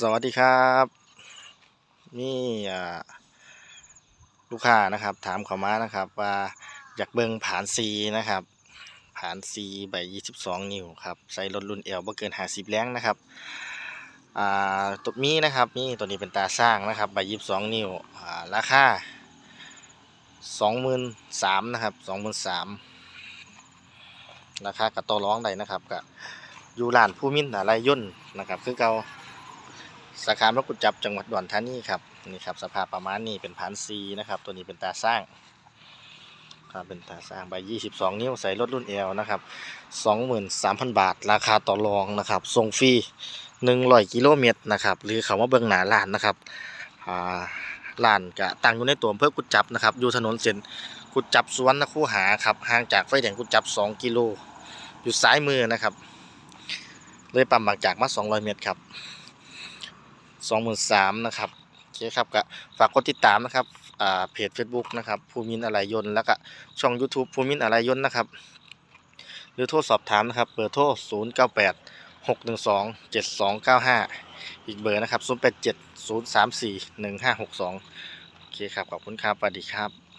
สวัสดีครับนี่ลูกค้านะครับ ถามเขามานะครับ ว่าอยากเบิ่งผานซีนะครับ ผ่านซีใบ22นิ้วครับใส่รถรุ่นเอลบ่เกิน50แรงนะครับอ่าตัวมีนะครับมีตัวนี้เป็นตาสร้างนะครับใบ22นิ้วอ่าราคา23,000นะครับ23,000ราคากับต่อร้องได้นะครับกับอยู่ร้านผู้มินอะไรย่นนะครับ คือเก่า สาขาพระกุดจับจังหวัดอุดรธานีครับนี่ครับสภาพประมาณนี้เป็นพันซีนะครับ ตัวนี้เป็นตาสร้างครับเป็นตาสร้างใบ22 นิ้วใส่รถรุ่นเอลนะครับ23,000 บาท ราคาต่อรองนะครับส่งฟรี100กิโลเมตรนะครับหรือเขาว่าเบื้องหน้าร้านนะครับอ่าร้านก็ตั้งอยู่ในตัวอำเภอกุดจับนะครับอยู่ถนนเส้นกุดจับสวนนคูหาครับห่างจากไฟแดงกุดจับ 2 กิโลอยู่ซ้ายมือนะครับ เลยปั๊มบางจากมา 200 เมตรครับ สองหมื่นสามนะครับโอเคครับก็ฝากกดติดตามนะครับเพจ Facebook นะครับภูมินอะไรยนต์แล้วก็ช่อง YouTube ภูมินอะไรยนต์นะครับ หรือโทรสอบถามนะครับเบอร์โทร 0 9 8 6 1 2 7 2 9 5 อีกเบอร์นะครับ 0 8 7 0 3 4 1 5 6 2 โอเคครับ ขอบคุณครับสวัสดีครับ